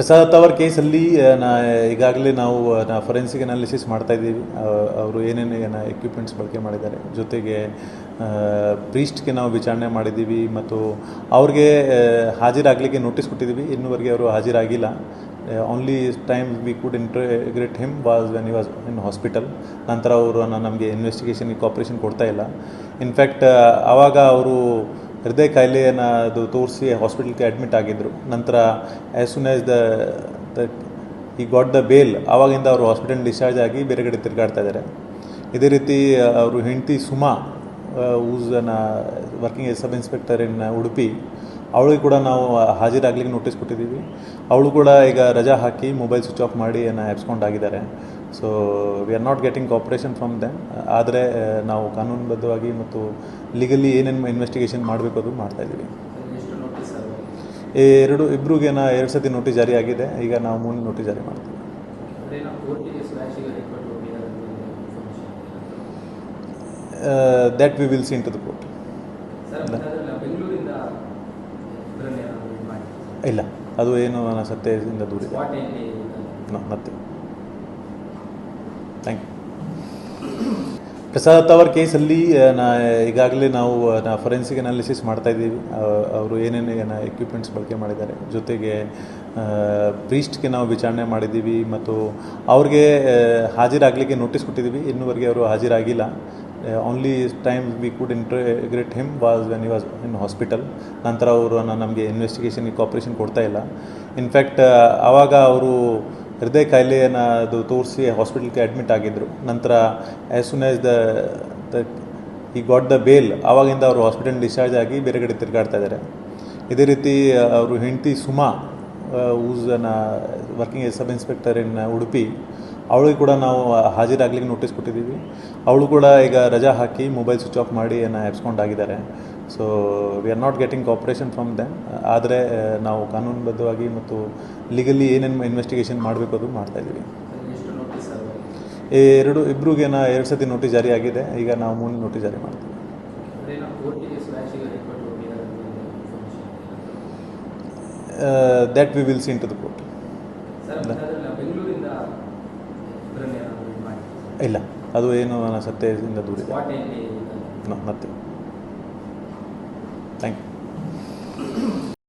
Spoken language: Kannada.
ಪ್ರಸಾದ್ ಅವರ ಕೇಸಲ್ಲಿ ನಾ, ಈಗಾಗಲೇ ನಾವು ನಾ ಫೊರೆನ್ಸಿಕ್ ಅನಾಲಿಸಿಸ್ ಮಾಡ್ತಾ ಇದ್ದೀವಿ. ಅವರು ಏನೇನು, ಏನು ಎಕ್ವಿಪ್ಮೆಂಟ್ಸ್ ಬಳಕೆ ಮಾಡಿದ್ದಾರೆ. ಜೊತೆಗೆ ಪ್ರೀಸ್ಟ್ಗೆ ನಾವು ವಿಚಾರಣೆ ಮಾಡಿದ್ದೀವಿ ಮತ್ತು ಅವ್ರಿಗೆ ಹಾಜರಾಗಲಿಕ್ಕೆ ನೋಟಿಸ್ ಕೊಟ್ಟಿದ್ದೀವಿ. ಇನ್ನುವರೆಗೆ ಅವರು ಹಾಜರಾಗಿಲ್ಲ. Only time we could interrogate him was when you was in hospital ನಂತರ ಅವರು ನಮಗೆ ಇನ್ವೆಸ್ಟಿಗೇಷನ್ಗೆ ಕಾಪ್ರೇಷನ್ ಕೊಡ್ತಾ ಇಲ್ಲ. ಇನ್ಫ್ಯಾಕ್ಟ್ ಆವಾಗ ಅವರು ಹೃದಯ ಕಾಯಿಲೆಯನ್ನು ಅದು ತೋರಿಸಿ ಹಾಸ್ಪಿಟಲ್ಗೆ ಅಡ್ಮಿಟ್ ಆಗಿದ್ದರು ನಂತರ as soon as the he got the bail ಆವಾಗಿಂದ ಅವರು ಹಾಸ್ಪಿಟಲ್ ಡಿಸ್ಚಾರ್ಜ್ ಆಗಿ ಬೇರೆ ಕಡೆ ತಿರುಗಾಡ್ತಾ ಇದ್ದಾರೆ ಇದೇ ರೀತಿ ಅವರು ಹೆಂಡತಿ ಸುಮಾ ಊಸ್ ಅನ್ನ working as sub inspector in Udupi, ಅವಳಿಗೆ ಕೂಡ ನಾವು ಹಾಜರಾಗ್ಲಿಕ್ಕೆ ನೋಟಿಸ್ ಕೊಟ್ಟಿದ್ದೀವಿ. ಅವಳು ಕೂಡ ಈಗ ರಜಾ ಹಾಕಿ ಮೊಬೈಲ್ ಸ್ವಿಚ್ ಆಫ್ ಮಾಡಿ ಏನೋ ಆಗಿದ್ದಾರೆ. So we are not getting cooperation from them ಆದರೆ ನಾವು ಕಾನೂನುಬದ್ಧವಾಗಿ ಮತ್ತು ಲೀಗಲಿ ಏನೇನು ಇನ್ವೆಸ್ಟಿಗೇಷನ್ ಮಾಡಬೇಕು ಅದು ಮಾಡ್ತಾ ಇದ್ದೀವಿ. ಎಷ್ಟು ನೋಟಿಸ್ ಅದು ಈ ಎರಡು ಇಬ್ಬರಿಗೇನ ಎರಡು ಸತಿ ನೋಟಿಸ್ ಜಾರಿ ಆಗಿದೆ. ಈಗ ನಾವು ಮೂರು ನೋಟಿಸ್ ಜಾರಿ ಮಾಡ್ತೀವಿ. That we will see in to the court ಇಲ್ಲ. ಅದು ಏನು ನನ್ನ ಸತ್ಯದಿಂದ ದೂರಿದೆ ಸ್ಪಾಟ್ ಮತ್ತೆ ಥ್ಯಾಂಕ್ ಯು ಪ್ರಸಾದ್ ಅವರ ಕೇಸಲ್ಲಿ ನಾ, ಈಗಾಗಲೇ ನಾವು ನಾ ಫೊರೆನ್ಸಿಕ್ ಅನಾಲಿಸಿಸ್ ಮಾಡ್ತಾ ಇದ್ದೀವಿ. ಅವರು ಏನೇನು, ಏನು ಎಕ್ವಿಪ್ಮೆಂಟ್ಸ್ ಬಳಕೆ ಮಾಡಿದ್ದಾರೆ. ಜೊತೆಗೆ ಪ್ರೀಸ್ಟ್ಗೆ ನಾವು ವಿಚಾರಣೆ ಮಾಡಿದ್ದೀವಿ ಮತ್ತು ಅವ್ರಿಗೆ ಹಾಜರಾಗಲಿಕ್ಕೆ ನೋಟಿಸ್ ಕೊಟ್ಟಿದ್ದೀವಿ. ಇನ್ನೂವರೆಗೆ ಅವರು ಹಾಜರಾಗಿಲ್ಲ. Only time we could interrogate him was when you was in hospital ನಂತರ ಅವರು ನಮಗೆ ಇನ್ವೆಸ್ಟಿಗೇಷನ್ಗೆ ಕಾಪ್ರೇಷನ್ ಕೊಡ್ತಾ ಇಲ್ಲ. ಇನ್ಫ್ಯಾಕ್ಟ್ ಆವಾಗ ಅವರು ಹೃದಯ ಕಾಯಿಲೆಯನ್ನು ಅದು ತೋರಿಸಿ ಹಾಸ್ಪಿಟಲ್ಗೆ ಅಡ್ಮಿಟ್ ಆಗಿದ್ದರು ನಂತರ as soon as the he got the bail ಆವಾಗಿಂದ ಅವರು ಹಾಸ್ಪಿಟಲ್ ಡಿಸ್ಚಾರ್ಜ್ ಆಗಿ ಬೇರೆ ಕಡೆ ತಿರುಗಾಡ್ತಾ ಇದ್ದಾರೆ. ಇದೇ ರೀತಿ ಅವರು ಹೆಂಡತಿ Suma who's working as sub inspector in Udupi ಅವಳಿಗೆ ಕೂಡ ನಾವು ಹಾಜರಾಗ್ಲಿಕ್ಕೆ ನೋಟಿಸ್ ಕೊಟ್ಟಿದ್ದೀವಿ. ಅವಳು ಕೂಡ ಈಗ ರಜಾ ಹಾಕಿ ಮೊಬೈಲ್ ಸ್ವಿಚ್ ಆಫ್ ಮಾಡಿ ಏನೋ ಆಗಿದ್ದಾರೆ so we are not getting cooperation from them ಆದರೆ ನಾವು ಕಾನೂನುಬದ್ಧವಾಗಿ ಮತ್ತು ಲೀಗಲಿ ಏನೇನು ಇನ್ವೆಸ್ಟಿಗೇಷನ್ ಮಾಡಬೇಕು ಅದು ಮಾಡ್ತಾ ಇದ್ದೀವಿ. ಎರಡು ಇಬ್ಬರಿಗೇನ ಎರಡು ಸತಿ ನೋಟಿಸ್ ಜಾರಿ ಆಗಿದೆ. ಈಗ ನಾವು ಮೂರು ನೋಟಿಸ್ ಜಾರಿ ಮಾಡ್ತೀವಿ. That we will see into the court ಇಲ್ಲ. ಅದು ಏನು ನನ್ನ ಸತ್ಯದಿಂದ ದೂರ ನೋ ಮತ್ತೆ ಥ್ಯಾಂಕ್ ಯು